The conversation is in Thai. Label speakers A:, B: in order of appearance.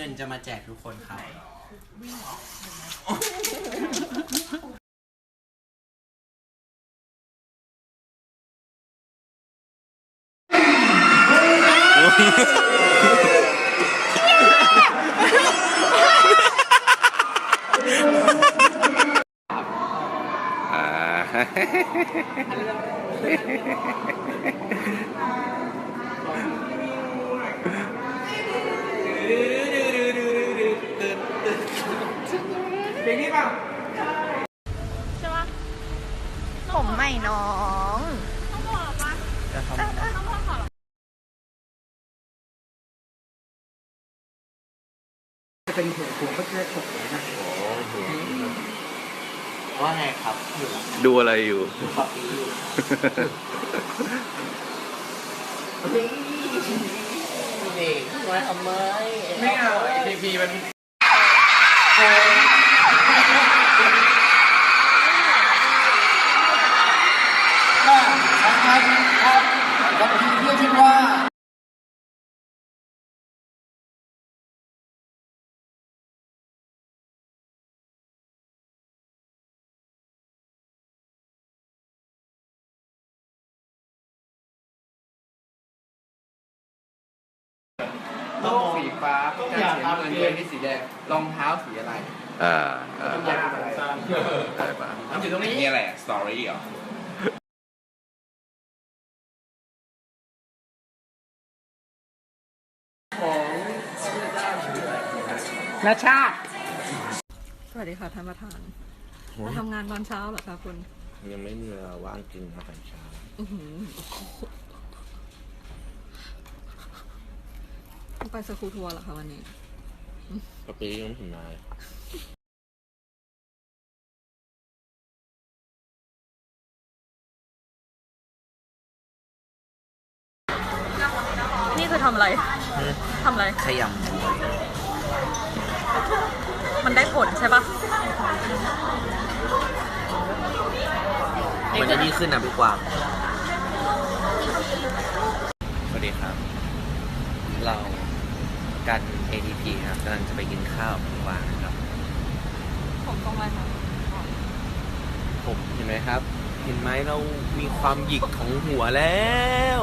A: เงินจะมาแจกทุกคนครับ
B: อ่า เพลงนี้ป่ะ
C: ใช่ปะผมใหม่น้องต้องบอกว่าต้องบอกขอ
A: จะเป็นหัวหัวก็จะฉกเลยนะว่าไงครับอยู่
B: ดูอะไรอยู่
A: ขอบคุณเด็กน้อยทำไมไม่เอาทีพีมัน
D: โลกสีฟ้าผู้การสีน้ำเงินเพื่อนที่สีแดงรองเท้าสีอะไร
B: อ่าอ่า
D: อยากอะไร
B: ได้ปะ
D: มันอยู่ตรงนี้
E: นี่อะไรสตอรี่เหรอ
D: นาชาติ
F: สวัสดีค่ะท่านประธานมาทำงานตอนเช้าเหรอคะคุณ
E: ยังไม่มีเวลาว่างกินอาหารเช้า
F: อื้อหือไป สกูทัวร์เหรอคะวันนี้
E: ปกติยังไม่ถึงนาย
F: นี่คือทำอะไรทำอะไร
A: ขยำบวย
F: มันได้ผลใช่ปะ
A: มันจะดีขึ้นนะพี่กวางสวัสดีครับ เรา กัน ATP ครับกำลังจะไปกินข้าวกับวางนะครับ
F: ผมตรงอะไรคะ
A: ผมเห็นไหมครับ เห็นไหมเรามีความหยิกของหัวแล้ว